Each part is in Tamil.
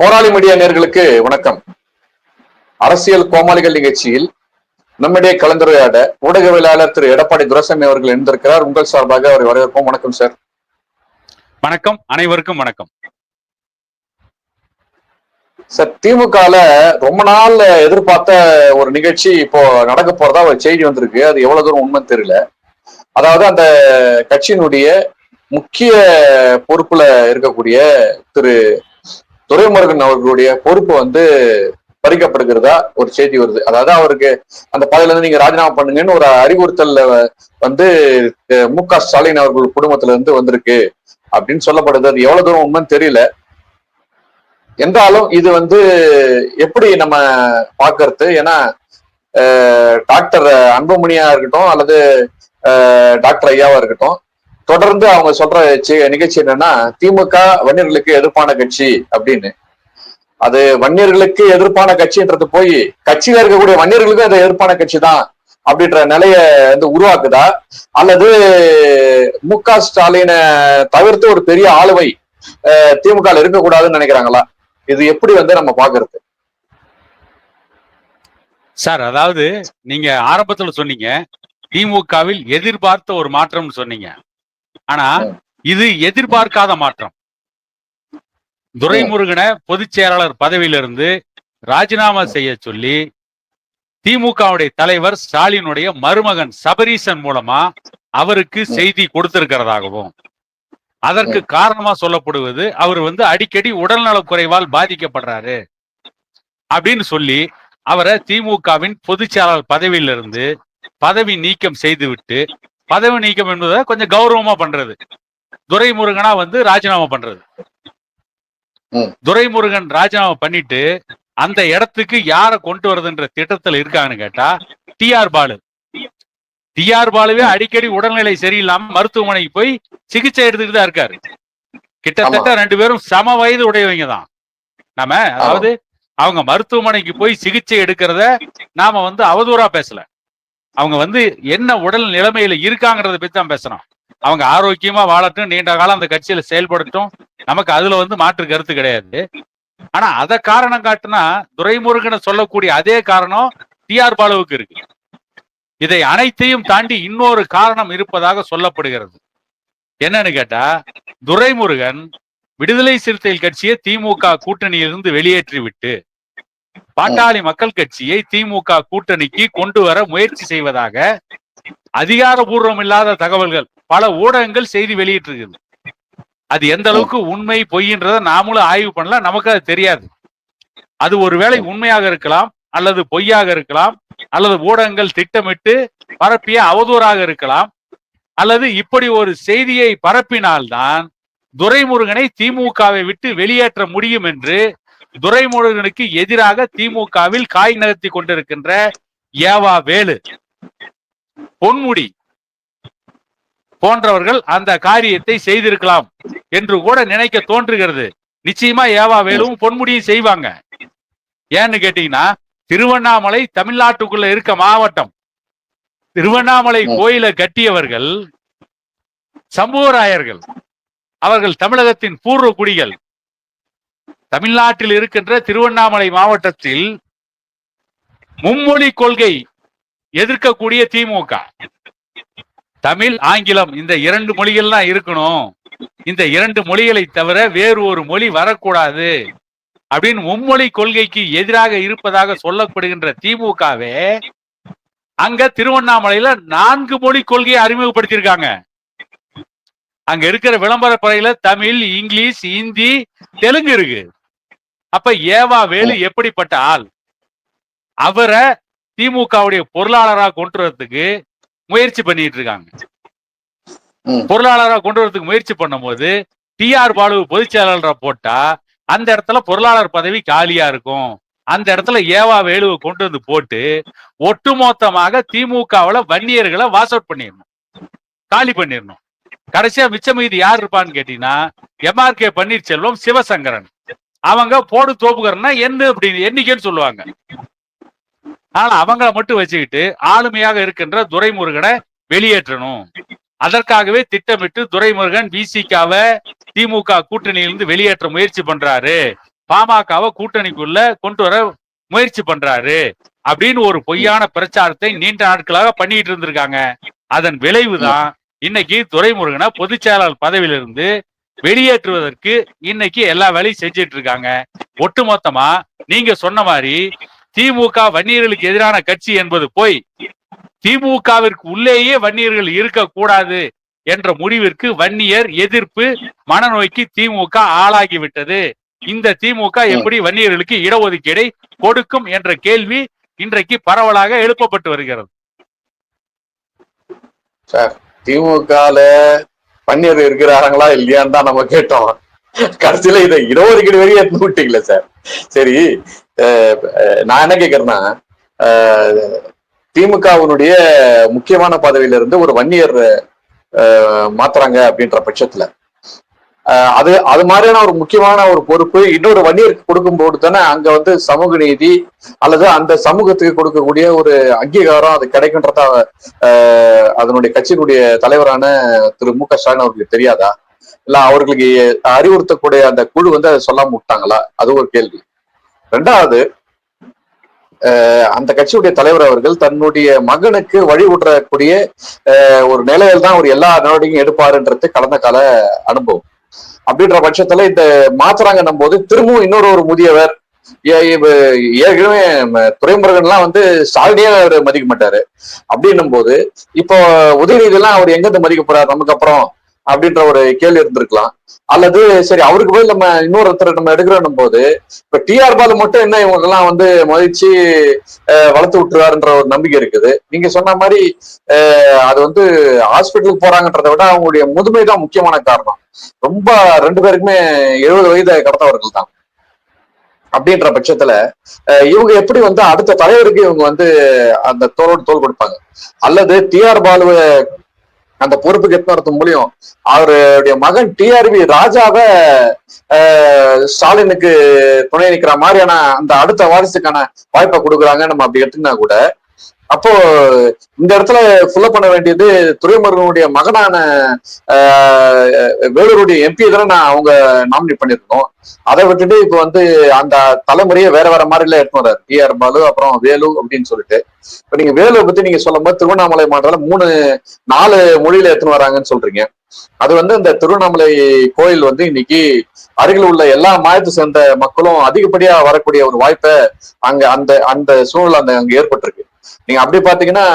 போராளி மீடியா நேர்களுக்கு வணக்கம். அரசியல் கோமாளிகள் நிகழ்ச்சியில் நம்மிடையே கலந்துரையாட ஊடகவியலாளர் திரு எடப்பாடி துரசாமி அவர்கள் இருந்திருக்கிறார் உங்கள் சார்பாக அவரை வரவேற்போம். வணக்கம் சார். வணக்கம். அனைவருக்கும் வணக்கம். சார் திமுகல ரொம்ப நாள் எதிர்பார்த்த ஒரு நிகழ்ச்சி இப்போ நடக்க போறதா ஒரு செய்தி வந்திருக்கு. அது எவ்வளவு தூரம் உண்மை தெரியல. அதாவது அந்த கட்சியினுடைய முக்கிய பொறுப்புல இருக்கக்கூடிய திரு துரைமுருகன் அவர்களுடைய பொறுப்பு வந்து பறிக்கப்படுகிறதா ஒரு செய்தி வருது. அதாவது அவருக்கு அந்த பதவியில இருந்து நீங்க ராஜினாமா பண்ணுங்கன்னு ஒரு அறிவுறுத்தல் வந்து மு க ஸ்டாலின் அவர்கள் குடும்பத்துல இருந்து வந்திருக்கு அப்படின்னு சொல்லப்படுது. அது எவ்வளவு தூரம் உண்மைன்னு தெரியல. என்றாலும் இது வந்து எப்படி நம்ம பார்க்கறது? ஏன்னா டாக்டர் அன்புமணியா இருக்கட்டும் அல்லது டாக்டர் ஐயாவா இருக்கட்டும் தொடர்ந்து அவங்க சொல்ற நிகழ்ச்சி என்னன்னா திமுக வன்னியர்களுக்கு எதிர்ப்பான கட்சி அப்படின்னு. அது வன்னியர்களுக்கு எதிர்ப்பான கட்சின்றது போய் கட்சியில இருக்கக்கூடிய வன்னியர்களுக்கும் அது எதிர்ப்பான கட்சி தான் அப்படின்ற நிலைய வந்து உருவாக்குதா? அல்லது மு க ஸ்டாலினை தவிர்த்து ஒரு பெரிய ஆளுமை திமுக இருக்கக்கூடாதுன்னு நினைக்கிறாங்களா? இது எப்படி வந்து நம்ம பாக்குறது? சார் அதாவது நீங்க ஆரம்பத்துல சொன்னீங்க திமுகவில் எதிர்பார்த்த ஒரு மாற்றம்னு சொன்னீங்க. ஆனா இது எதிர்பார்க்காத மாற்றம். துரைமுருகனை பொதுச் செயலாளர் பதவியிலிருந்து ராஜினாமா செய்ய சொல்லி திமுகவுடைய தலைவர் ஸ்டாலினுடைய மருமகன் சபரீசன் மூலமா அவருக்கு செய்தி கொடுத்திருக்கிறதாகவும் அதற்கு காரணமா சொல்லப்படுவது அவர் வந்து அடிக்கடி உடல்நலக் குறைவால் பாதிக்கப்படுறாரு அப்படின்னு சொல்லி அவரை திமுகவின் பொதுச் செயலாளர் பதவியிலிருந்து பதவி நீக்கம் செய்துவிட்டு பதவி நீக்கம் என்பதை கொஞ்சம் கௌரவமா பண்றது. துரைமுருகனா வந்து ராஜினாமா பண்றது. துரைமுருகன் ராஜினாமா பண்ணிட்டு அந்த இடத்துக்கு யாரை கொண்டு வரதுன்ற திட்டத்துல இருக்காங்கன்னு கேட்டா டிஆர் பாலு. டிஆர் பாலுவே அடிக்கடி உடல்நிலை சரியில்லாம மருத்துவமனைக்கு போய் சிகிச்சை எடுத்துக்கிட்டு தான் இருக்காரு. கிட்டத்தட்ட ரெண்டு பேரும் சம வயது உடையவங்க தான். நாம அதாவது அவங்க மருத்துவமனைக்கு போய் சிகிச்சை எடுக்கிறத நாம வந்து அவதூறா பேசல. அவங்க வந்து என்ன உடல் நிலைமையில இருக்காங்கிறத பத்தி தான் பேசுறோம். அவங்க ஆரோக்கியமா வாழட்டும் நீண்ட காலம் அந்த கட்சியில செயல்படட்டும். நமக்கு அதுல வந்து மாற்று கருத்து கிடையாது. ஆனா அத காரணம் காட்டுனா துரைமுருகனை சொல்லக்கூடிய அதே காரணம் டிஆர் பாலுவுக்கு இருக்கு. இதை அனைத்தையும் தாண்டி இன்னொரு காரணம் இருப்பதாக சொல்லப்படுகிறது. என்னன்னு கேட்டா துரைமுருகன் விடுதலை சிறுத்தைகள் கட்சியை திமுக கூட்டணியிலிருந்து வெளியேற்றி விட்டு பாட்டாளி மக்கள் கட்சியை திமுக கூட்டணிக்கு கொண்டு வர முயற்சி செய்வதாக அதிகாரபூர்வம் இல்லாத தகவல்கள் பல ஊடகங்கள் செய்தி வெளியிட்டிருக்குது. அது எந்த அளவுக்கு உண்மை பொய்ன்றத நாமளும் ஆய்வு பண்ணலாம். நமக்கு அது தெரியாது. அது ஒருவேளை உண்மையாக இருக்கலாம் அல்லது பொய்யாக இருக்கலாம் அல்லது ஊடகங்கள் திட்டமிட்டு பரப்பிய அவதூறாக இருக்கலாம் அல்லது இப்படி ஒரு செய்தியை பரப்பினால்தான் துரைமுருகனை திமுகவை விட்டு வெளியேற்ற முடியும் என்று துரைமுருகனுக்கு எதிராக திமுகவில் காய் நகர்த்தி கொண்டிருக்கின்ற ஏவா வேலு. பொன்முடி போன்றவர்கள் அந்த காரியத்தை செய்திருக்கலாம் என்று கூட நினைக்க தோன்றுகிறது. நிச்சயமா ஏவா வேலுவும் பொன்முடியும் செய்வாங்க. ஏன்னு கேட்டீங்கன்னா திருவண்ணாமலை தமிழ்நாட்டுக்குள்ள இருக்க மாவட்டம். திருவண்ணாமலை கோயிலை கட்டியவர்கள் சம்புவராயர்கள். அவர்கள் தமிழகத்தின் பூர்வ குடிகள். தமிழ்நாட்டில் இருக்கின்ற திருவண்ணாமலை மாவட்டத்தில் மும்மொழி கொள்கை எதிர்க்கக்கூடிய திமுக. தமிழ் ஆங்கிலம் இந்த இரண்டு மொழிகள் தான் இருக்கணும். இந்த இரண்டு மொழிகளை தவிர வேறு ஒரு மொழி வரக்கூடாது. அப்படின்னு மும்மொழி கொள்கைக்கு எதிராக இருப்பதாக சொல்லப்படுகின்ற திமுகவே அங்க திருவண்ணாமலையில நான்கு மொழி கொள்கையை அறிமுகப்படுத்தியிருக்காங்க. அங்க இருக்கிற விளம்பர பறையில தமிழ் இங்கிலீஷ் ஹிந்தி தெலுங்கு இருக்கு. அப்ப ஏவா வேலு எப்படிப்பட்ட ஆள்? அவரை திமுகவுடைய பொருளாளரா கொண்டு வரதுக்கு முயற்சி பண்ணிட்டு இருக்காங்க. ம். பொருளாளரா கொண்டு வரதுக்கு முயற்சி பண்ணும்போது டிஆர் பாலு பொதுச் செயலாளரா போட்டா அந்த இடத்துல பொருளாளர் பதவி காலியா இருக்கும். அந்த இடத்துல ஏவா வேலுவை கொண்டு வந்து போட்டு ஒட்டுமொத்தமாக திமுகவுல வன்னியர்களை வாஸ் அவுட் பண்ணிடணும். காலி பண்ணிடணும். கடைசியா மிச்ச மீதி யார் இருப்பான்னு கேட்டீங்கன்னா எம்ஆர்கே பன்னீர்செல்வம் சிவசங்கரன். அவங்க போடு தோப்புகரன்னா என்ன அப்படின்னு எண்ணிக்கைன்னு சொல்லுவாங்க. ஆனா அவங்கள மட்டும் வச்சுக்கிட்டு ஆளுமையாக இருக்கின்ற துரைமுருகனை வெளியேற்றணும். அதற்காகவே திட்டமிட்டு துரைமுருகன் விசிகாவை திமுக கூட்டணியிலிருந்து வெளியேற்ற முயற்சி பண்றாரு. பாமகவை கூட்டணிக்குள்ள கொண்டு வர முயற்சி பண்றாரு. அப்படின்னு ஒரு பொய்யான பிரச்சாரத்தை நீண்ட நாட்களாக பண்ணிட்டு இருந்திருக்காங்க. அதன் விளைவுதான் இன்னைக்கு துரைமுருகனை பொதுச் செயலாளர் பதவியிலிருந்து வெளியேற்றுவதற்கு இன்னைக்கு எல்லா வேலையும் செஞ்சிட்டு இருக்காங்க. ஒட்டுமொத்தமா நீங்க சொன்ன மாதிரி திமுக வன்னியர்களுக்கு எதிரான கட்சி என்பது போய் திமுகவிற்கு உள்ளேயே வன்னியர்கள் இருக்கக்கூடாது என்ற முடிவிற்கு வன்னியர் எதிர்ப்பு மனநோய்க்கு திமுக ஆளாகிவிட்டது. இந்த திமுக எப்படி வன்னியர்களுக்கு இடஒதுக்கீடை கொடுக்கும் என்ற கேள்வி இன்றைக்கு பரவலாக எழுப்பப்பட்டு வருகிறது. திமுகல பன்னீர் இருக்கிறாங்களா இல்லையான்னு தான் நம்ம கேட்டோம். கடைசியில இதை இடஒதுக்கீடு வரையும் எடுத்து விட்டீங்களே சார். சரி அஹ் நான் என்ன கேக்குறேன்னா திமுகவினுடைய முக்கியமான பதவியில இருந்து ஒரு வன்னியர் மாத்துறாங்க அப்படின்ற பட்சத்துல அது அது மாதிரியான ஒரு முக்கியமான ஒரு பொறுப்பு இன்னொரு வன்னியருக்கு கொடுக்கும்போது தானே அங்க வந்து சமூக நீதி அல்லது அந்த சமூகத்துக்கு கொடுக்கக்கூடிய ஒரு அங்கீகாரம் அது கிடைக்கின்றதா அஹ் அதனுடைய கட்சியினுடைய தலைவரான திரு மு க ஸ்டாலின் அவர்களுக்கு தெரியாதா? இல்ல அவர்களுக்கு அறிவுறுத்தக்கூடிய அந்த குழு வந்து அதை சொல்லாம விட்டாங்களா? அது ஒரு கேள்வி. ரெண்டாவது அந்த கட்சியுடைய தலைவர் அவர்கள் தன்னுடைய மகனுக்கு வழி ஒரு நிலையில் தான் அவர் எல்லா நடவடிக்கையும் எடுப்பாருன்றது கடந்த கால அனுபவம். அப்படின்ற பட்சத்துல இந்த மாத்துறாங்கன்னும் போது திரும்பவும் இன்னொரு ஒரு முதியவர் ஏற்கனவே துறைமுருகன் எல்லாம் வந்து ஸ்டாலினே அவர் மதிக்க மாட்டாரு. அப்படின்னும் போது இப்போ உதயநிதி எல்லாம் அவர் எங்க இருந்து மதிக்க போறாரு? நமக்கு அப்புறம் அப்படின்ற ஒரு கேள்வி இருந்திருக்கலாம். அல்லது சரி அவருக்கு போய் நம்ம இன்னொருத்தர் நம்ம எடுக்கிறோம் போது இப்ப டிஆர் பாலு மட்டும் என்ன இவங்க எல்லாம் வந்து முயற்சி வளர்த்து விட்டுருவாருன்ற ஒரு நம்பிக்கை இருக்குது. நீங்க சொன்ன மாதிரி அது வந்து ஹாஸ்பிட்டலுக்கு போறாங்கன்றதை விட அவங்களுடைய முதுமை தான் முக்கியமான காரணம். ரொம்ப ரெண்டு பேருக்குமே எழுபது வயதை கடந்தவர்கள் தான். அப்படின்ற பட்சத்துல இவங்க எப்படி வந்து அடுத்த தலைவருக்கு இவங்க வந்து அந்த தோளோடு தோல் கொடுப்பாங்க? அல்லது டிஆர் பாலுவை அந்த பொறுப்புக்கு எத்தனை மூலியம் அவருடைய மகன் டிஆர்பி ராஜாவை ஸ்டாலினுக்கு துணை நிற்கிற மாதிரியான அந்த அடுத்த வாரிசுக்கான வாய்ப்பை கொடுக்குறாங்க நம்ம அப்படி எடுத்துனா கூட அப்போ இந்த இடத்துல ஃபுல்லப் பண்ண வேண்டியது துறைமுருகனுடைய மகனான வேலூருடைய எம்பி தானே நான் அவங்க நாமினேட் பண்ணியிருக்கோம் அதை விட்டுட்டு இப்ப வந்து அந்த தலைமுறையை வேற வேற மாதிரில எடுத்து வர்றாரு. டிஆர் பாலு அப்புறம் வேலு அப்படின்னு சொல்லிட்டு. இப்ப நீங்க வேலுவை பத்தி நீங்க சொல்லும் போது திருவண்ணாமலை மாவட்டத்துல மூணு நாலு மொழியில எடுத்துன்னு வராங்கன்னு சொல்றீங்க. அது வந்து இந்த திருவண்ணாமலை கோயில் வந்து இன்னைக்கு அருகில் உள்ள எல்லா மாயத்தை சேர்ந்த மக்களும் அதிகப்படியா வரக்கூடிய ஒரு வாய்ப்பை அங்க அந்த அந்த சூழ்நிலை அந்த அங்க ஏற்பட்டிருக்கு. நீங்க அப்படி பாத்தீங்கன்னா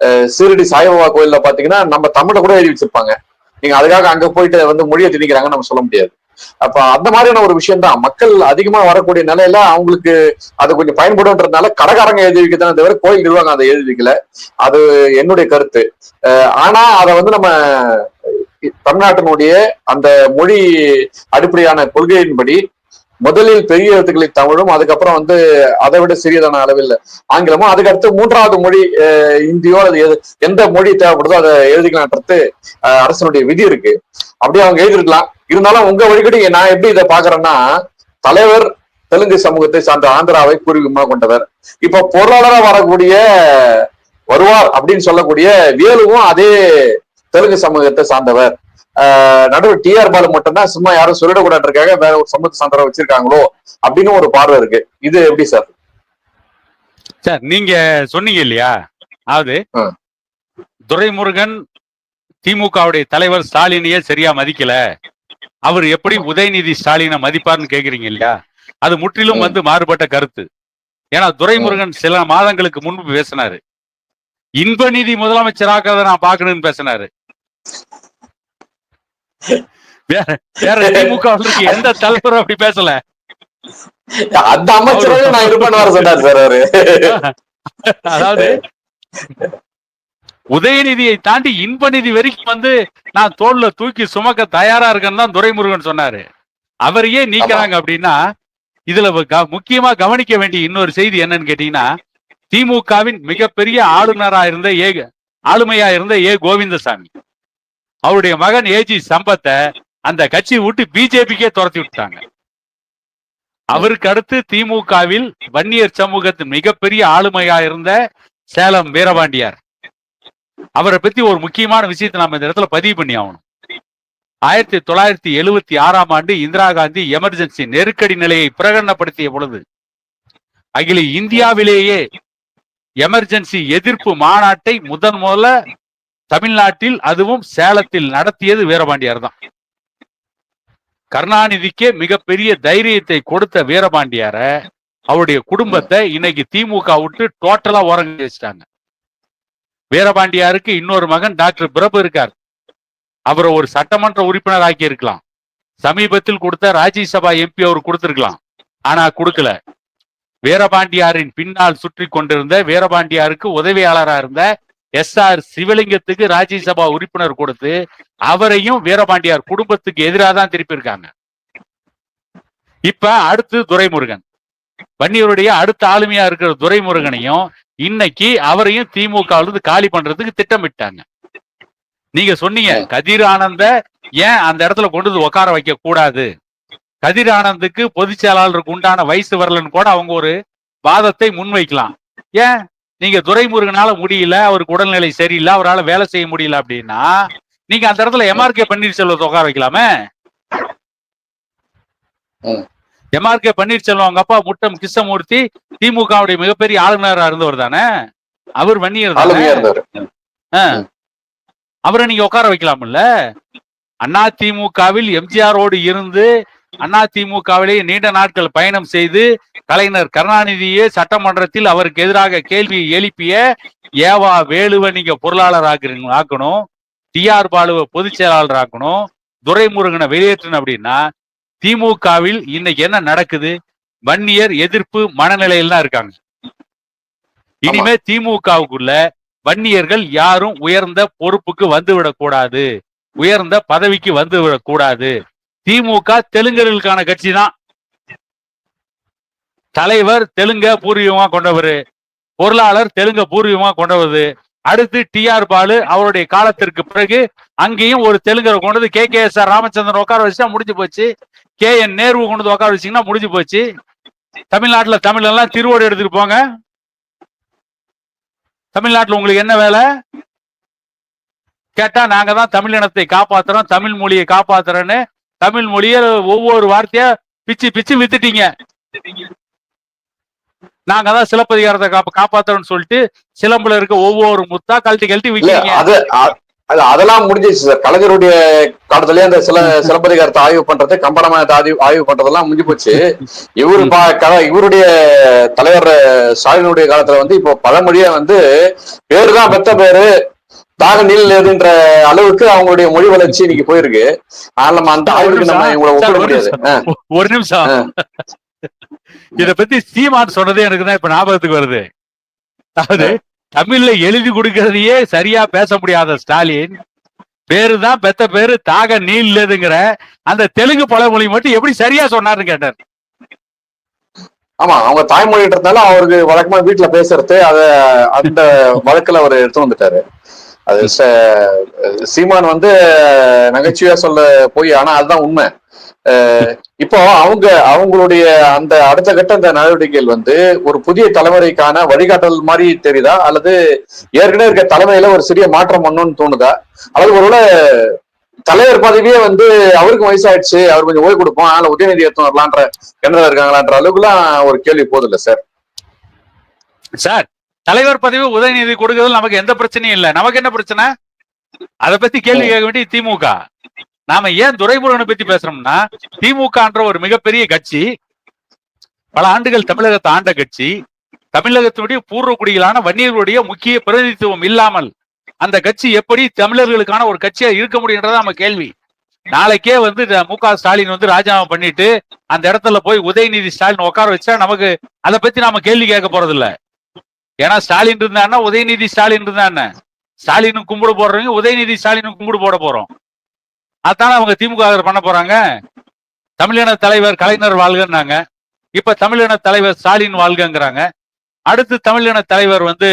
அஹ், சீரடி சாய்பாபா கோயில்ல பாத்தீங்கன்னா நம்ம தமிழ கூட எழுதி வச்சிருப்பாங்க. நீங்க அதுக்காக அங்க போயிட்டு வந்து மொழியை திணிக்கிறாங்கன்னு நம்ம சொல்ல முடியாது. அப்ப அந்த மாதிரியான ஒரு விஷயம் தான் மக்கள் அதிகமா வரக்கூடிய நிலையில அவங்களுக்கு அது கொஞ்சம் பயன்படும்ன்றதுனால கடைக்காரங்க எழுதி வைக்கிறதானே தவிர கோயில் நிர்வாகம் அதை எழுதி வைக்கல. அது என்னுடைய கருத்து. ஆனா அதை வந்து நம்ம தமிழ்நாட்டினுடைய அந்த மொழி அடிப்படையான கொள்கையின்படி முதலில் பெரிய எழுத்துக்களை தமிழும் அதுக்கப்புறம் வந்து அதை விட சிறியதான அளவில் ஆங்கிலமும் அதுக்கடுத்து மூன்றாவது மொழி இந்தியோ அது எது- எந்த மொழி தேவைப்படுதோ அதை எழுதிக்கலான்றது அரசனுடைய விதி இருக்கு. அப்படியே அவங்க எழுதிருக்கலாம் இருந்தாலும் உங்க வழிபடி நான் எப்படி இதை பாக்குறேன்னா தலைவர் தெலுங்கு சமூகத்தை சார்ந்த ஆந்திராவை பூர்வீகமாக கொண்டவர். இப்ப பொருளாளராக வரக்கூடிய வருவார் அப்படின்னு சொல்லக்கூடிய வேலுவும் அதே தெலுங்கு சமூகத்தை சார்ந்தவர். நடுவர் டிஆர் பாலு மட்டும்தான் சும்மா யாரும் சொல்லிடக்கூடாதுக்காக வேற ஒரு சமூகத்தை சார்ந்தவரை வச்சிருக்காங்களோ அப்படின்னு ஒரு பார்வை இருக்கு. இது எப்படி சார்? சார் நீங்க சொன்னீங்க இல்லையா? அதாவது. துரைமுருகன் திமுகவுடைய தலைவர் ஸ்டாலினையே சரியா மதிக்கல. அவர் எப்படி உதயநிதி ஸ்டாலினை மதிப்பார்னு கேக்குறீங்க இல்லையா? அது முற்றிலும். வந்து மாறுபட்ட கருத்து. ஏன்னா துரைமுருகன் சில மாதங்களுக்கு முன்பு பேசினாரு. இன்ப நிதி முதலமைச்சராக்கிறத நான் பார்க்கணும்னு பேசினாரு. வேற வேற திமுக எந்த தலைவரும் அப்படி பேசல. அந்த அமைச்சரவே நான் இருப்பேன்னு வர சொன்னார் சார் அவரு. அதாவது உதயநிதியை தாண்டி இன்ப நிதி வரைக்கும் வந்து நான் தோல்ல தூக்கி சுமக்க தயாரா இருக்கேன்னு தான் துரைமுருகன் சொன்னாரு. அவரையே நீக்கிறாங்க அப்படின்னா இதுல முக்கியமா கவனிக்க வேண்டிய இன்னொரு செய்தி என்னன்னு கேட்டீங்கன்னா திமுகவின் மிகப்பெரிய ஆளுநரா இருந்த ஏ ஆளுமையா இருந்த ஏ. கோவிந்தசாமி. அவருடைய மகன் ஏஜி சம்பத்தை அந்த கட்சி விட்டு பிஜேபிக்கே துரத்தி விட்டாங்க அவருக்கு அடுத்து திமுகவில் வன்னியர் சமூகத்தின் மிகப்பெரிய ஆளுமையா இருந்த சேலம் வீரபாண்டியார். அவரை பத்தி ஒரு முக்கியமான விஷயத்தை நாம இந்த இடத்துல பதிவு பண்ணி ஆகணும். ஆயிரத்தி தொள்ளாயிரத்தி எழுவத்தி ஆறாம் ஆண்டு இந்திரா காந்தி எமர்ஜென்சி நெருக்கடி நிலையை பிரகடனப்படுத்திய பொழுது அகில இந்தியாவிலேயே எமர்ஜென்சி எதிர்ப்பு மாநாட்டை முதன் முதல்ல தமிழ்நாட்டில் அதுவும் சேலத்தில் நடத்தியது வீரபாண்டியார் தான். கருணாநிதிக்கே மிகப்பெரிய தைரியத்தை கொடுத்த வீரபாண்டியார அவருடைய குடும்பத்தை இன்னைக்கு திமுக விட்டு டோட்டலா ஓரங்க வச்சுட்டாங்க. வீரபாண்டியாருக்கு இன்னொரு மகன் டாக்டர் பிரபு இருக்கார். அவரை ஒரு சட்டமன்ற உறுப்பினர் ஆக்கி இருக்கலாம் சமீபத்தில் கொடுத்த ராஜ்யசபா எம்பி அவர் கொடுத்திருக்கலாம். ஆனா கொடுக்கல. வீரபாண்டியாரின் பின்னால் சுற்றி கொண்டிருந்த வீரபாண்டியாருக்கு உதவியாளராக இருந்த எஸ் ஆர் சிவலிங்கத்துக்கு ராஜ்யசபா உறுப்பினர் கொடுத்து அவரையும் வீரபாண்டியார் குடும்பத்துக்கு எதிராக தான் திருப்பி இருக்காங்க இப்ப அடுத்து துரைமுருகன். வன்னியருடைய அடுத்த ஆளுமையா இருக்கிற துரைமுருகனையும் இன்னைக்கு அவரையும் திமுகவிலிருந்து காலி பண்றதுக்கு திட்டமிட்டாங்க. நீங்க சொன்னீங்க கதிர் ஆனந்த ஏன் அந்த இடத்துல கொண்டு வந்து உட்கார வைக்க கூடாது? கதிர் ஆனந்துக்கு பொதுச் செயலாளருக்கு உண்டான வயசு வரலன்னு கூட அவங்க ஒரு வாதத்தை முன்வைக்கலாம். ஏன்? நீங்க துரைமுருகனால முடியல அவருக்கு உடல்நிலை சரியில்லை அவரால் வேலை செய்ய முடியல அப்படின்னா நீங்க அந்த இடத்துல எம்ஆர்கே பன்னீர்செல்வத்தை உட்கார வைக்கலாமே. எம்ஆர்கே பன்னீர்செல்வம் அவங்க அப்பா முட்டம் கிருஷ்ணமூர்த்தி திமுகவுடைய மிகப்பெரிய ஆளுநரா இருந்தவர் தானே? அவர் வன்னியர் தானே? அவரை நீங்க உட்கார வைக்கலாம்ல அண்ணா திமுகவில் எம்ஜிஆரோடு இருந்து அண்ணா திமுகவிலே நீண்ட நாட்கள் பயணம் செய்து கலைஞர் கருணாநிதியே சட்டமன்றத்தில் அவருக்கு எதிராக கேள்வியை எழுப்பிய ஏவா வேலுவை நீங்க பொருளாளர் ஆக்குறீங்க ஆக்கணும். டிஆர் பாலுவை பொதுச் செயலாளர் ஆக்கணும். துரைமுருகனை வெளியேற்றணும் அப்படின்னா திமுகவில் இன்னைக்கு என்ன நடக்குது? வன்னியர் எதிர்ப்பு மனநிலையில் தான் இருக்காங்க. இனிமே திமுகவுக்குள்ள வன்னியர்கள் யாரும் உயர்ந்த பொறுப்புக்கு வந்துவிடக் கூடாது உயர்ந்த பதவிக்கு வந்துவிடக் கூடாது திமுக தெலுங்கர்களுக்கான கட்சி தான் தலைவர் தெலுங்க பூர்வீகமா கொண்டவர். பொருளாளர் தெலுங்க பூர்வீகமா கொண்டவர். அடுத்து டி ஆர் பாலு அவருடைய காலத்திற்கு பிறகு அங்கேயும் ஒரு தெலுங்கரை கொண்டது K K S R Ramachandran உட்கார வச்சா முடிஞ்சு போச்சு. கே என் நேரு கொண்டு வந்து உட்கார வச்சீங்கன்னா முடிஞ்சு போச்சு. தமிழ்நாட்டுல தமிழ் எல்லாம் திருவோடு எடுத்துட்டு போங்க. தமிழ்நாட்டில் உங்களுக்கு என்ன வேலை? கேட்டா நாங்க தான் தமிழ் இனத்தை காப்பாத்துறோம் தமிழ் மொழியை காப்பாத்துறோன்னு தமிழ் மொழிய ஒவ்வொரு வார்த்தையா பிச்சு பிச்சு வித்துட்டீங்க. நாங்க தான் சிலப்பதிகாரத்தை காப்ப காப்பாத்துறோம்னு சொல்லிட்டு சிலம்புல இருக்க ஒவ்வொரு முத்தா கழட்டி கழட்டி விக்கிறீங்க அது அ- அது அதெல்லாம் முடிஞ்சிச்சு சார். கலைஞருடைய காலத்திலேயே அந்த சில சிலப்பதிகாரத்தை ஆய்வு பண்றது கம்பராமாயணத்தை ஆய்வு ஆய்வு பண்றதெல்லாம் முடிஞ்சு போச்சு. இவரு இவருடைய தலைவர் ஸ்டாலினுடைய காலத்துல வந்து இப்போ பழமொழியா வந்து பேருதான் பெத்த பேரு. தாக நீல் அளவுக்கு அவங்களுடைய மொழி வளர்ச்சி இன்னைக்கு போயிருக்கு. அதனால நம்ம அந்த ஆய்வுக்கு நம்ம இவங்களை ஒப்பிட ஒரு முடியாது. ஒரு நிமிஷம். இத பத்தி சீமான் சொன்னதே எனக்கு தான் இப்ப ஞாபகத்துக்கு வருது. அதாவது தமிழ்ல எழுதி கொடுக்கறதையே சரியா பேச முடியாத ஸ்டாலின் பேருதான் பெத்த பேரு தாக நீல்லதுங்கிற அந்த தெலுங்கு பழமொழி மட்டும் எப்படி சரியா சொன்னாருன்னு கேட்டார். ஆமா அவங்க தாய்மொழின்றதுனால அவருக்கு வழக்கமா வீட்டுல பேசுறது அத அந்த வழக்குல அவர் எடுத்து வந்துட்டாரு. அது சீமான் வந்து நகைச்சுவையா சொல்ல போய் ஆனா அதுதான் உண்மை. இப்போ அவங்க அவங்களுடைய அந்த அடுத்த கட்ட அந்த நடவடிக்கைகள் வந்து ஒரு புதிய தலைமுறைக்கான வழிகாட்டல் மாதிரி தெரியுதா? அல்லது ஏற்கனவே இருக்க தலைமையில ஒரு சிறிய மாற்றம் பண்ணணும்னு தோணுதா? அல்லது ஒருவேளை தலைவர் பதவியே வந்து அவருக்கும் வயசாயிடுச்சு அவர் கொஞ்சம் ஓய்வு கொடுப்போம் அதனால உதயநிதி எடுத்து வரலான்ற எண்ணம் இருக்காங்களான்ற அளவுக்குலாம் ஒரு கேள்வி போதும் இல்ல சார்? சார் தலைவர் பதவி உதயநிதி கொடுக்கறதுல நமக்கு எந்த பிரச்சனையும் இல்லை. நமக்கு என்ன பிரச்சனை? அதை பத்தி கேள்வி கேட்க வேண்டிய திமுக. நாம ஏன் துரைமுருகனை பத்தி பேசுறோம்னா திமுகன்ற ஒரு மிகப்பெரிய கட்சி பல ஆண்டுகள் தமிழகத்தை ஆண்ட கட்சி தமிழகத்தினுடைய பூர்வ குடிகளான வன்னியர்களுடைய முக்கிய பிரதிநிதித்துவம் இல்லாமல் அந்த கட்சி எப்படி தமிழர்களுக்கான ஒரு கட்சியா இருக்க முடியுன்றத நம்ம கேள்வி. நாளைக்கே வந்து மு க ஸ்டாலின் வந்து ராஜினாமா பண்ணிட்டு அந்த இடத்துல போய் உதயநிதி ஸ்டாலின் உட்கார வச்சா நமக்கு அதை பத்தி நாம கேள்வி கேட்க போறது இல்லை ஏன்னா ஸ்டாலின் இருந்தான்னா உதயநிதி ஸ்டாலின் இருந்தா ஸ்டாலினும் கும்பிடு போடுறவங்க உதயநிதி ஸ்டாலினும் கும்பிடு போட போறோம். அதான அவங்க திமுக பண்ண போறாங்க? தமிழின தலைவர் கலைஞர் வாழ்கன்னாங்க. இப்ப தமிழின தலைவர் ஸ்டாலின் வாழ்கங்கிறாங்க. அடுத்து தமிழின தலைவர் வந்து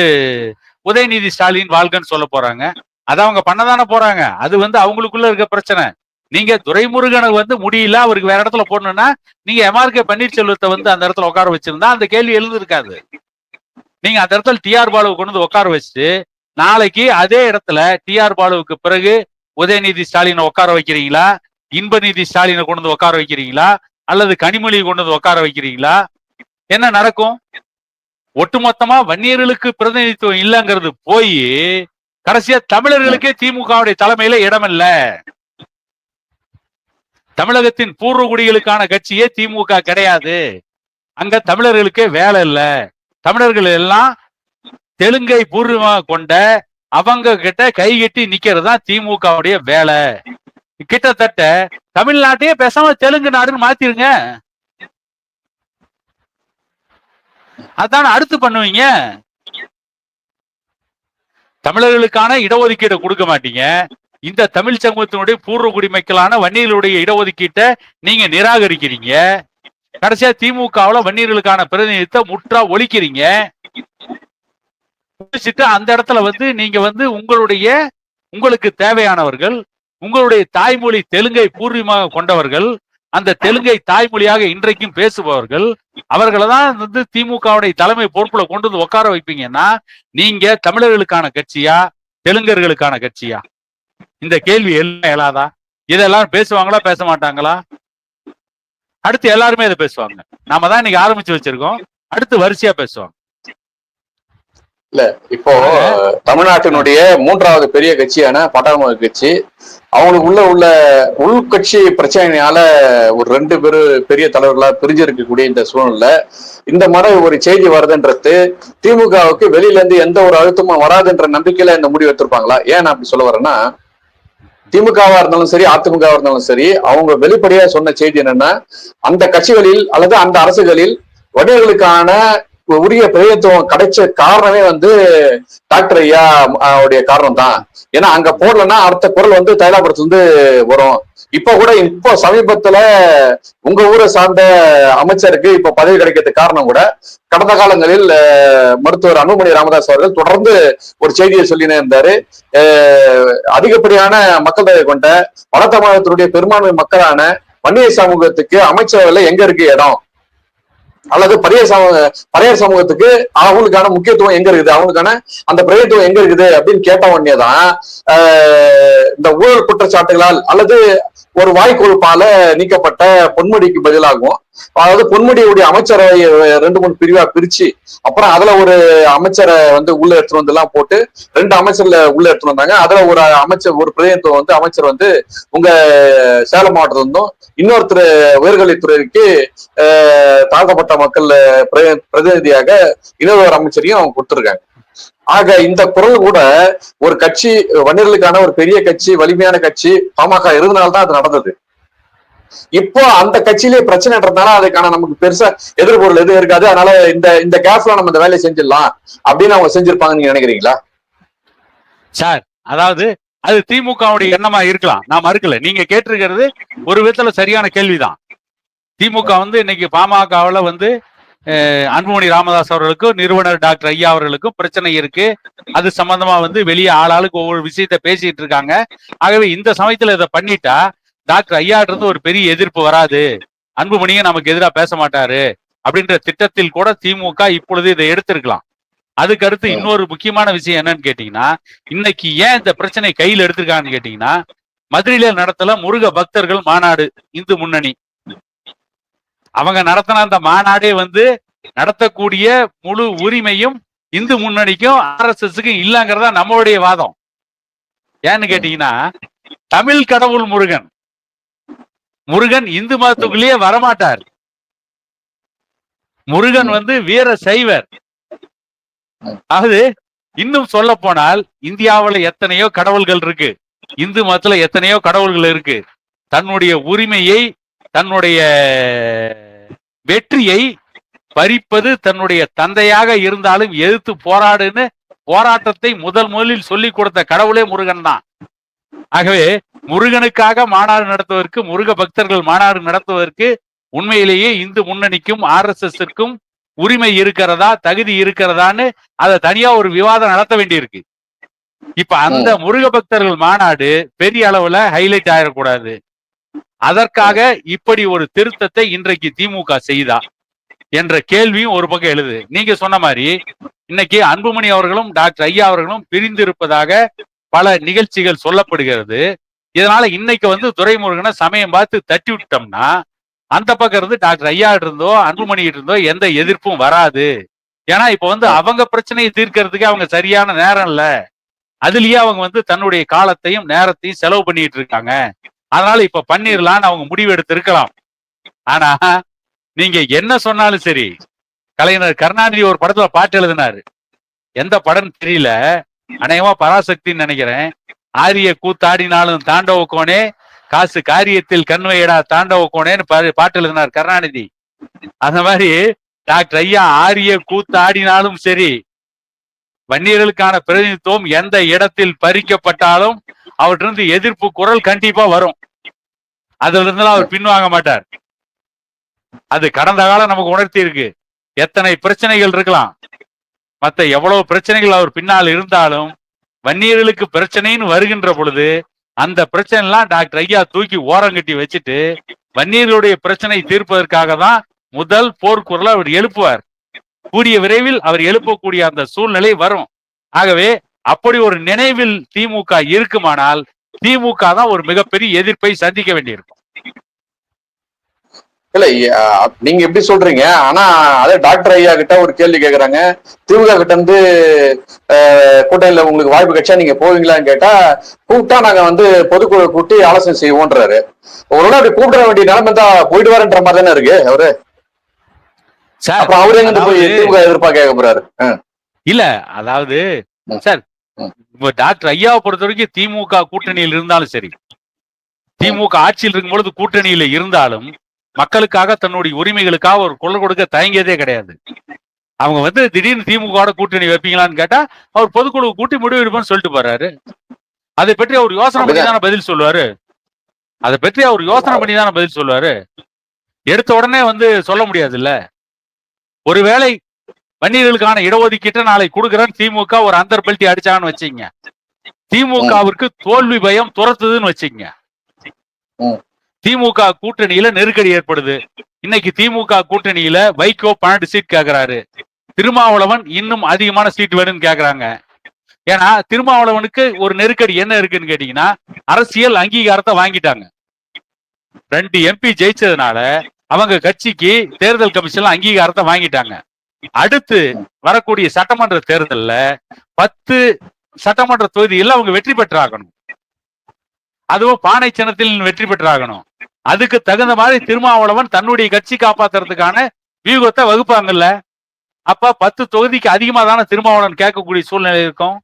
உதயநிதி ஸ்டாலின் வாழ்கன்னு சொல்ல போறாங்க. அதை அவங்க பண்ணதானே போறாங்க. அது வந்து அவங்களுக்குள்ள இருக்க பிரச்சனை. நீங்க துரைமுருகனை வந்து முடியல அவருக்கு வேற இடத்துல போடணும்னா நீங்க எம்ஆர்கே பன்னீர்செல்வத்தை வந்து அந்த இடத்துல உட்கார வச்சிருந்தா அந்த கேள்வி எழுந்திருக்காது. நீங்க அந்த இடத்துல டிஆர் பாலுவை கொண்டு வந்து உட்கார வச்சுட்டு நாளைக்கு அதே இடத்துல டிஆர் பாலுவுக்கு பிறகு உதயநிதி ஸ்டாலினை உட்கார வைக்கிறீங்களா? இன்பநிதி ஸ்டாலினை கொண்டு வந்து உட்கார வைக்கிறீங்களா? அல்லது கனிமொழியை கொண்டு வந்து உட்கார வைக்கிறீங்களா? என்ன நடக்கும்? ஒட்டுமொத்தமா வன்னியர்களுக்கு பிரதிநிதித்துவம் இல்லைங்கிறது போய் கடைசியா தமிழர்களுக்கே திமுகவுடைய தலைமையில இடமில்ல. தமிழகத்தின் பூர்வ குடிகளுக்கான கட்சியே திமுக கிடையாது. அங்க தமிழர்களுக்கே வேலை இல்லை. தமிழர்கள் எல்லாம் தெலுங்கை பூர்வமாக கொண்ட அவங்க கிட்ட கை கட்டி நிக்கிறது தான் திமுகவுடைய வேலை. கிட்டத்தட்ட தமிழ்நாட்டையே பேசாம தெலுங்கு நாடுன்னு மாத்திருங்க. அதான அடுத்து பண்ணுவீங்க? தமிழர்களுக்கான இடஒதுக்கீடு கொடுக்க மாட்டீங்க. இந்த தமிழ் சமூகத்தினுடைய பூர்வ குடிமக்களான வன்னியர்களுடைய இடஒதுக்கீட்டை நீங்க நிராகரிக்கிறீங்க. கடைசியா திமுகவுல வன்னியர்களுக்கான பிரதிநிதித்தை முற்றா ஒழிக்கிறீங்க. ஒழிச்சிட்டு அந்த இடத்துல வந்து நீங்க வந்து உங்களுடைய உங்களுக்கு தேவையானவர்கள் உங்களுடைய தாய்மொழி தெலுங்கை பூர்வீகமாக கொண்டவர்கள் அந்த தெலுங்கை தாய்மொழியாக இன்றைக்கும் பேசுபவர்கள் அவர்களை தான் வந்து திமுகவுடைய தலைமை பொறுப்புல கொண்டு வந்து உட்கார வைப்பீங்கன்னா நீங்க தமிழர்களுக்கான கட்சியா தெலுங்கர்களுக்கான கட்சியா? இந்த கேள்வி எல்லாம் எழாதா? இதெல்லாம் பேசுவாங்களா பேச மாட்டாங்களா? அடுத்து எல்லாருமே இதை பேசுவாங்க. நாம தான் இன்னைக்கு ஆரம்பிச்சு வச்சிருக்கோம். அடுத்து வரிசையா பேசுவாங்க. இல்ல இப்போ தமிழ்நாட்டினுடைய மூன்றாவது பெரிய கட்சியான பட்டாளமக கட்சி அவங்களுக்கு உள்ள உள்ள உள்கட்சி பிரச்சனையால ஒரு ரெண்டு பேரு பெரிய தலைவர்களா பிரிஞ்சிருக்கக்கூடிய இந்த சூழ்நிலை இந்த மாதிரி ஒரு செய்தி வருதுன்றது திமுகவுக்கு வெளியில இருந்து எந்த ஒரு அழுத்தமும் வராதுன்ற நம்பிக்கையில இந்த முடிவு எடுத்திருப்பாங்களா? ஏன் நான் அப்படி சொல்ல வரேன்னா திமுகவா இருந்தாலும் சரி அதிமுகவா இருந்தாலும் சரி அவங்க வெளிப்படையா சொன்ன செய்தி என்னன்னா அந்த கட்சிகளில் அல்லது அந்த அரசுகளில் வணிகர்களுக்கான உரிய பிரதித்துவம் கிடைச்ச காரணமே வந்து டாக்டர் ஐயா உடைய காரணம் தான் ஏன்னா அங்க போடலன்னா அடுத்த குரல் வந்து தைலாபுரத்துல இருந்து வரும். இப்ப கூட இப்போ சமீபத்துல உங்க ஊரை சார்ந்த அமைச்சருக்கு இப்ப பதவி கிடைக்கிறதுக்கு காரணம் கூட கடந்த காலங்களில் மருத்துவர் அன்புமணி ராமதாஸ் அவர்கள் தொடர்ந்து ஒரு செய்தியை சொல்லினே இருந்தாரு. அதிகப்படியான மக்கள் தொகை கொண்ட வட தமிழகத்தினுடைய பெரும்பான்மை மக்களான வன்னிய சமூகத்துக்கு அமைச்சரவையில எங்க இருக்கு இடம்? அல்லது பழைய சமூக பழைய சமூகத்துக்கு அவங்களுக்கான முக்கியத்துவம் எங்க இருக்குது? அவங்களுக்கான அந்த பிரதித்துவம் எங்க இருக்குது? அப்படின்னு கேட்ட உடனே தான் இந்த ஊழல் குற்றச்சாட்டுகளால் அல்லது ஒரு வாய்க்கொழுப்பால நீக்கப்பட்ட பொன்முடிக்கு பதிலாகும் அதாவது பொன்முடியுடைய அமைச்சரை ரெண்டு மூணு பிரிவா பிரிச்சு அப்புறம் அதுல ஒரு அமைச்சரை வந்து உள்ள எடுத்துட்டு வந்து எல்லாம் போட்டு ரெண்டு அமைச்சர்ல உள்ள எடுத்துட்டு வந்தாங்க. அதுல ஒரு அமைச்சர் ஒரு பிரதிநிதித்துவம் வந்து அமைச்சர் வந்து உங்க சேலம் மாவட்டத்துல இருந்தும் இன்னொருத்தர் உயர்கல்வித்துறைக்கு ஆஹ், தாழ்த்தப்பட்ட மக்கள் பிரதிநிதியாக இன்னொரு ஒரு அமைச்சரையும் அவங்க கொடுத்துருக்காங்க. ஆக இந்த குரல் கூட ஒரு கட்சி வன்னியர்களுக்கான ஒரு பெரிய கட்சி வலிமையான கட்சி பாமக இருந்தனால்தான் அது நடந்தது. இப்போ அந்த கட்சியிலே பிரச்சனைன்றதுனால அதுக்கான நமக்கு பெருசா எதிர்பொருள் எதுவும் இருக்காது. அதனால இந்த இந்த கேப்ல நம்ம இந்த வேலையை செஞ்சிடலாம் அப்படின்னு அவங்க செஞ்சிருப்பாங்கன்னு நீங்க நினைக்கிறீங்களா? சார் அதாவது அது திமுகவுடைய எண்ணமா இருக்கலாம். நான் மறுக்கல. நீங்க கேட்டிருக்கிறது ஒரு விதத்துல சரியான கேள்விதான். திமுக வந்து இன்னைக்கு பாமகவுல வந்து அன்புமணி ராமதாஸ் அவர்களுக்கும் நிறுவனர் டாக்டர் ஐயா அவர்களுக்கும் பிரச்சனை இருக்கு. அது சம்பந்தமா வந்து வெளியே ஆளாளுக்கு ஒவ்வொரு விஷயத்த பேசிட்டு இருக்காங்க. ஆகவே இந்த சமயத்துல இதை பண்ணிட்டா டாக்டர் ஐயா இருந்து ஒரு பெரிய எதிர்ப்பு வராது. அன்புமணியும் நமக்கு எதிராக பேச மாட்டாரு. அப்படின்ற திட்டத்தில் கூட திமுக இப்பொழுது இதை எடுத்திருக்கலாம். அதுக்கு அடுத்து இன்னொரு முக்கியமான விஷயம் என்னன்னு கேட்டீங்கன்னா இன்னைக்கு ஏன் இந்த பிரச்சனை கையில் எடுத்திருக்காங்கன்னு கேட்டீங்கன்னா மதுரையில நடத்தல முருக பக்தர்கள் மாநாடு இந்து முன்னணி. அவங்க நடத்தின அந்த மாநாடே வந்து நடத்தக்கூடிய முழு உரிமையும் இந்து முன்னணிக்கும் ஆர்எஸ்எஸ்க்கும் இல்லங்கிறதா நம்மளுடைய வாதம். ஏன்னு கேட்டீங்கன்னா தமிழ் கடவுள் முருகன். முருகன் இந்து மதத்துக்குள்ளேயே வரமாட்டார். முருகன் வந்து வீர சைவர். அதாவது இன்னும் சொல்ல போனால் இந்தியாவுல எத்தனையோ கடவுள்கள் இருக்கு. இந்து மதத்துல எத்தனையோ கடவுள்கள் இருக்கு. தன்னுடைய உரிமையை தன்னுடைய வெற்றியை பறிப்பது தன்னுடைய தந்தையாக இருந்தாலும் எதிர்த்து போராடுன்னு போராட்டத்தை முதல் முதலில் சொல்லிக் கொடுத்த கடவுளே முருகன் தான். ஆகவே முருகனுக்காக மாநாடு நடத்துவதற்கு முருக பக்தர்கள் மாநாடு நடத்துவதற்கு உண்மையிலேயே இந்து முன்னணிக்கும் ஆர் எஸ் உரிமை இருக்கிறதா தகுதி இருக்கிறதான்னு அதை தனியா ஒரு விவாதம் நடத்த வேண்டியிருக்கு. இப்ப அந்த முருக பக்தர்கள் மாநாடு பெரிய அளவுல ஹைலைட் ஆயிடக்கூடாது. அதற்காக இப்படி ஒரு திருத்தத்தை இன்றைக்கு திமுக செய்தா என்ற கேள்வியும் ஒரு பக்கம் எழுது. நீங்க சொன்ன மாதிரி இன்னைக்கு அன்புமணி அவர்களும் டாக்டர் ஐயா அவர்களும் பிரிந்திருப்பதாக பல நிகழ்ச்சிகள் சொல்லப்படுகிறது. இதனால இன்னைக்கு வந்து துரைமுருகனை சமயம் பார்த்து தட்டி விட்டோம்னா அந்த பக்கம் இருந்து டாக்டர் ஐயா இருந்தோ அன்புமணி இருந்தோ எந்த எதிர்ப்பும் வராது. ஏன்னா இப்ப வந்து அவங்க பிரச்சனையை தீர்க்கறதுக்கு அவங்க சரியான நேரம் இல்ல. அதுலயே அவங்க வந்து தன்னுடைய காலத்தையும் நேரத்தையும் செலவு பண்ணிட்டு இருக்காங்க. அதனால இப்ப பண்ணிரலாம்னு அவங்க முடிவு எடுத்திருக்கலாம். ஆனா நீங்க என்ன சொன்னாலும் சரி கலைஞர் கருணாநிதி ஒரு படத்துல பாட்டு எழுதினாரு. எந்த படம் தெரியல. அநேகமா பராசக்தின்னு நினைக்கிறேன். ஆரிய கூத்தாடினாலும் தாண்டவ கோனே காசு காரியத்தில் கண்வையடா தாண்டவ கோனேன்னு பா- பாட்டு எழுதினார் கருணாநிதி. அந்த மாதிரி டாக்டர் ஐயா ஆரிய கூத்தாடினாலும் சரி வன்னியர்களுக்கான பிரதிநிதித்துவம் எந்த இடத்தில் பறிக்கப்பட்டாலும் அவற்றிருந்து எதிர்ப்பு குரல் கண்டிப்பா வரும். அதுல இருந்தெல்லாம் அவர் பின்வாங்க மாட்டார். அது கடந்த காலம் நமக்கு உணர்த்தி இருக்கு. எத்தனை பிரச்சனைகள் இருக்கலாம். மத்த எவ்வளவு பிரச்சனைகள் அவர் பின்னால் இருந்தாலும் வன்னியர்களுக்கு பிரச்சனைன்னு வருகின்ற பொழுது அந்த பிரச்சனை எல்லாம் டாக்டர் ஐயா தூக்கி ஓரங்கட்டி வச்சுட்டு வன்னியர்களுடைய பிரச்சனை தீர்ப்பதற்காக தான் முதல் போர்க்குரலை அவர் எழுப்புவார். கூடிய விரைவில் அவர் எழுப்பக்கூடிய அந்த சூழ்நிலை வரும். ஆகவே அப்படி ஒரு நினைவில் திமுக இருக்குமானால் திமுக தான் ஒரு மிகப்பெரிய எதிர்ப்பை சந்திக்க வேண்டியிருக்கும். இல்ல நீங்க எப்படி சொல்றீங்க? ஆனா அதே டாக்டர் ஐயா கிட்ட ஒரு கேள்வி கேக்குறாங்க. திமுக கிட்ட இருந்து கூட்டணியில உங்களுக்கு வாய்ப்பு கிடைச்சா நீங்க போவீங்களான்னு கேட்டா கூப்பிட்டா நாங்க வந்து பொதுக்குழு கூட்டி ஆலோசனை செய்வோன்றாரு. ஒருவேளை அப்படி கூப்பிட வேண்டிய நிலைமை தான் போயிட்டு வரன்ற மாதிரி தானே இருக்கு அவரு? சார் அப்புறம் அவரு எங்க போய் திமுக எதிர்ப்பா கேட்க போறாரு? இல்ல அதாவது. சார் டாக்டர் ஐயாவை பொறுத்த வரைக்கும் திமுக கூட்டணியில் இருந்தாலும் சரி திமுக ஆட்சியில் இருக்கும் பொழுது கூட்டணியில இருந்தாலும் மக்களுக்காக தன்னுடைய உரிமைகளுக்காக ஒரு குரல் கொடுக்க தயங்கியதே கிடையாது. அவங்க வந்து திடீர்னு திமுக கூட்டணி வைப்பீங்களான்னு கேட்டா அவர் பொதுக்குழு கூட்டி முடிவு எடுப்பேன்னு சொல்லிட்டு போறாரு. அதை பற்றி அவர் யோசனை பண்ணி தானே பதில் சொல்லுவாரு. அதை பற்றி அவர் யோசனை பண்ணி தானே பதில் சொல்லுவாரு. எடுத்த உடனே வந்து சொல்ல முடியாதுல்ல. ஒருவேளை வன்னியர்களுக்கான இடஒதுக்கீட்டை நாளை கொடுக்குறேன்னு திமுக ஒரு அந்தர் பெல்ட்டி அடிச்சான்னு வச்சுங்க திமுகவிற்கு தோல்வி பயம் துரத்துதுன்னு வச்சுங்க. திமுக கூட்டணியில நெருக்கடி ஏற்படுது. இன்னைக்கு திமுக கூட்டணியில வைகோ பன்னெண்டு சீட் கேக்குறாரு. திருமாவளவன் இன்னும் அதிகமான சீட் வேணும்னு கேக்குறாங்க. ஏன்னா திருமாவளவனுக்கு ஒரு நெருக்கடி என்ன இருக்குன்னு கேட்டீங்கன்னா அரசியல் அங்கீகாரத்தை வாங்கிட்டாங்க. ரெண்டு எம்பி ஜெயிச்சதுனால அவங்க கட்சிக்கு தேர்தல் கமிஷன்ல அங்கீகாரத்தை வாங்கிட்டாங்க. அடுத்து வரக்கூடிய சட்டமன்ற தேர்தல்ல பத்து சட்டமன்ற தொகுதியில் அவங்க வெற்றி பெற்றாகணும். அதுவும் பானை சின்னத்தில் வெற்றி பெற்றாகணும். அதுக்கு தகுந்த மாதிரி திருமாவளவன் தன்னுடைய கட்சி காப்பாத்துறதுக்கான வியூகத்தை வகுப்பாங்கல்ல. அப்ப பத்து தொகுதிக்கு அதிகமா தானே திருமாவளவன் கேட்கக்கூடிய சூழ்நிலை இருக்கும்.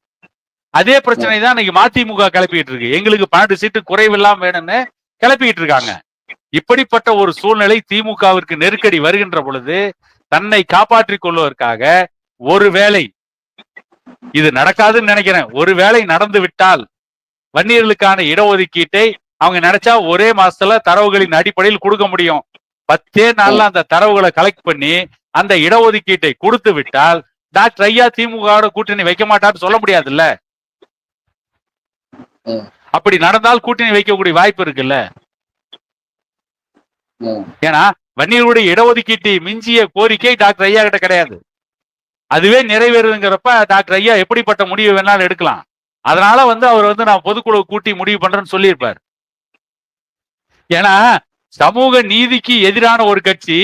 அதே பிரச்சனை தான் இன்னைக்கு மதிமுக கிளப்பிட்டு இருக்கு. எங்களுக்கு பன்னெண்டு சீட்டு குறைவில்லாம வேணும்னு கிளப்பிட்டு இருக்காங்க. இப்படிப்பட்ட ஒரு சூழ்நிலை திமுகவிற்கு நெருக்கடி வருகின்ற பொழுது தன்னை காப்பாற்றிக் கொள்வதற்காக ஒருவேளை இது நடக்காதுன்னு நினைக்கிறேன். ஒருவேளை நடந்து விட்டால் வன்னியர்களுக்கான இடஒதுக்கீட்டை அவங்க நினைச்சா ஒரே மாசத்துல தரவுகளின் அடிப்படையில் கொடுக்க முடியும். பத்தே நாள்ல அந்த தரவுகளை கலெக்ட் பண்ணி அந்த இடஒதுக்கீட்டை கொடுத்து விட்டால் டாக்டர் ஐயா திமுக கூட்டணி வைக்க மாட்டான்னு சொல்ல முடியாதுல்ல? அப்படி நடந்தால் கூட்டணி வைக்கக்கூடிய வாய்ப்பு இருக்குல்ல? ஏன்னா வன்னியர்களுடைய இடஒதுக்கீட்டை மிஞ்சிய கோரிக்கை டாக்டர் ஐயா கிட்ட கிடையாது. அதுவே நிறைவேறுங்கிறப்ப டாக்டர் ஐயா எப்படிப்பட்ட முடிவு வேணாலும் எடுக்கலாம். அதனால வந்து அவர் வந்து நான் பொதுக்குழு கூட்டி முடிவு பண்றேன்னு சொல்லியிருப்பார். ஏன்னா சமூக நீதிக்கு எதிரான ஒரு கட்சி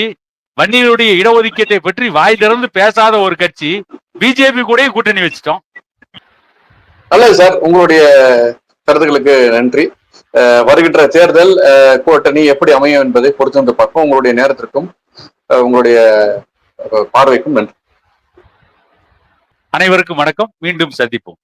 வன்னியருடைய இடஒதுக்கீட்டை பற்றி வாய் திறந்து பேசாத ஒரு கட்சி பிஜேபி கூட கூட்டணி வச்சுட்டோம். நல்லது சார். உங்களுடைய கருத்துக்களுக்கு நன்றி. வருகின்ற தேர்தல் கூட்டணி எப்படி அமையும் என்பதை பொறுத்து வந்து பார்ப்போம். உங்களுடைய நேரத்திற்கும் உங்களுடைய பார்வைக்கும் நன்றி. அனைவருக்கும் வணக்கம். மீண்டும் சந்திப்போம்.